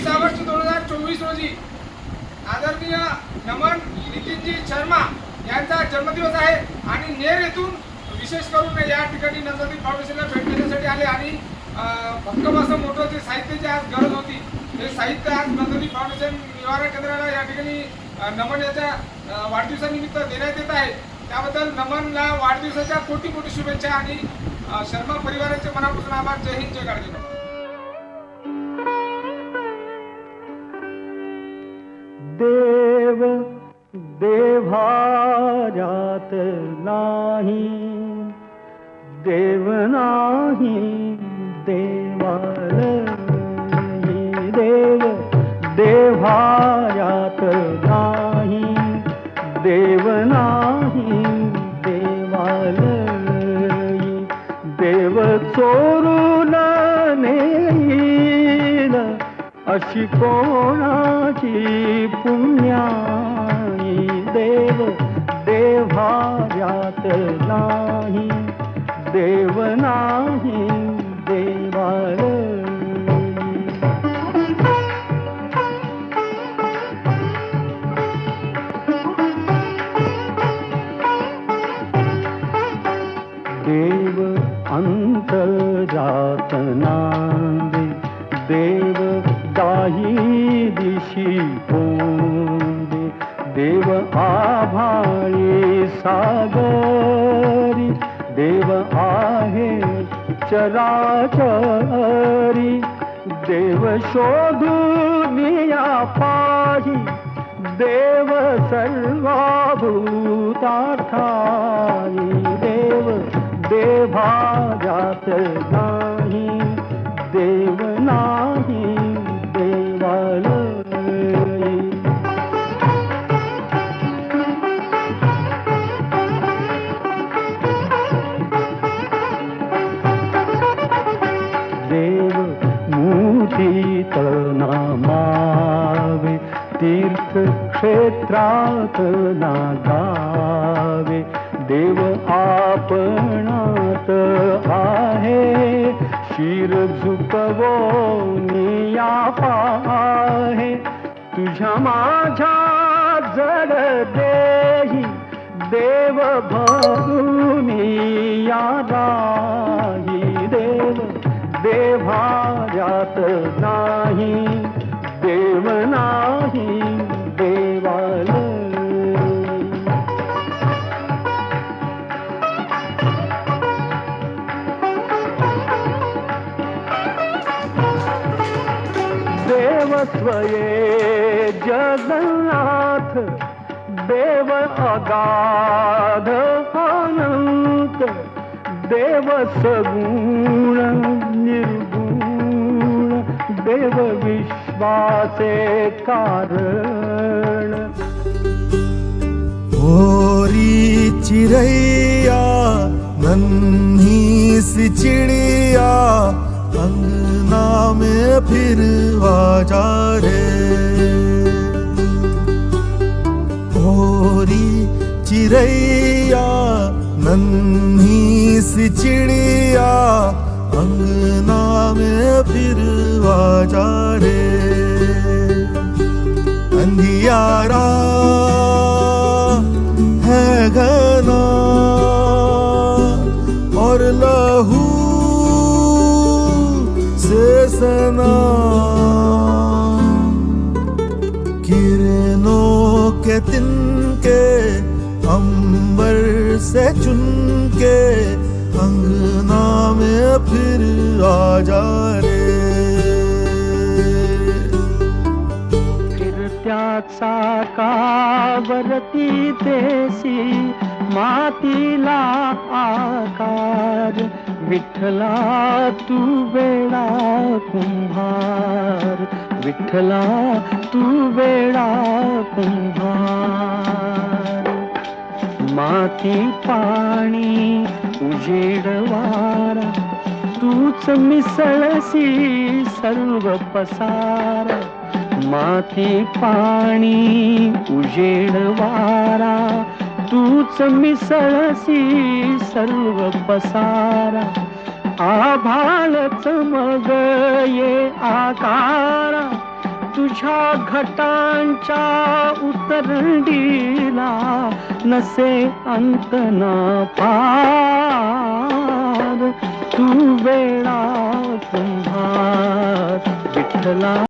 वीस ऑगस्ट दोन हजार चोवीस रोजी आदरणीय नमन नितीनजी शर्मा यांचा जन्मदिवस आहे आणि नेर येथून विशेष करून या ठिकाणी नजरदीप फाउंडेशनला भेट देण्यासाठी आले आणि भक्कम असं मोठं जे साहित्याची आज गरज होती ते साहित्य आज नजरदीप फाउंडेशन निवारण केंद्राला या ठिकाणी नमन याच्या वाढदिवसानिमित्त देण्यात येत आहे. त्याबद्दल नमनला वाढदिवसाच्या कोटी कोटी शुभेच्छा आणि शर्मा परिवाराचे मनापासून आभार. जय हिंद जय गाडगे देव देभारात नाही देव नाही देवालयी देव देभारात नाही देव नाही देवालयी देव चोरून अशी कोणाची पुण्याई देव देवाऱ्यात नाही देव नाही देवालयी आभाळी सागरी देव आहे चराचरी. देव शोधूनिया पाही देव सर्वाभूतार्थानी. देव देभाजात नाही तीर्थ क्षेत्रात नागावे. देव आपणात आहे. शिर झुकवो निया पाहे. तुझ्या माझ्या जड देही देव भगुनी या राही. देव देभाऱ्यात स्वये जगन्नाथ देव अगाध अनंत देव सगुण निर्गुण देव विश्वासे कारण। ओरी चिड़ैया नन्ही सिचिड़िया अंगना में फिर आजा रे। भोरी चिड़ैया नन्ही सी चिड़िया अंगना में फिर आजा रे। अंधियारा है घर से किरणों के तिनके अंबर से चुन के अंगना में फिर आ जा रे फिरत्याचा कावरती देसी मातीला आकार विठ्ठला तू वेळा कुंभार विठ्ठला तू वेळा कुंभार. माती पाणी उजेड वारा तूच मिसळसी सर्व पसार. माती पाणी उजेड वारा तूच मिसळसी सर्व पसारा आभाळ चमग ये आकारा. तुझ्या घटांच्या उतरडीला नसे अंत ना पार. तू वेळा तुम्हा विठला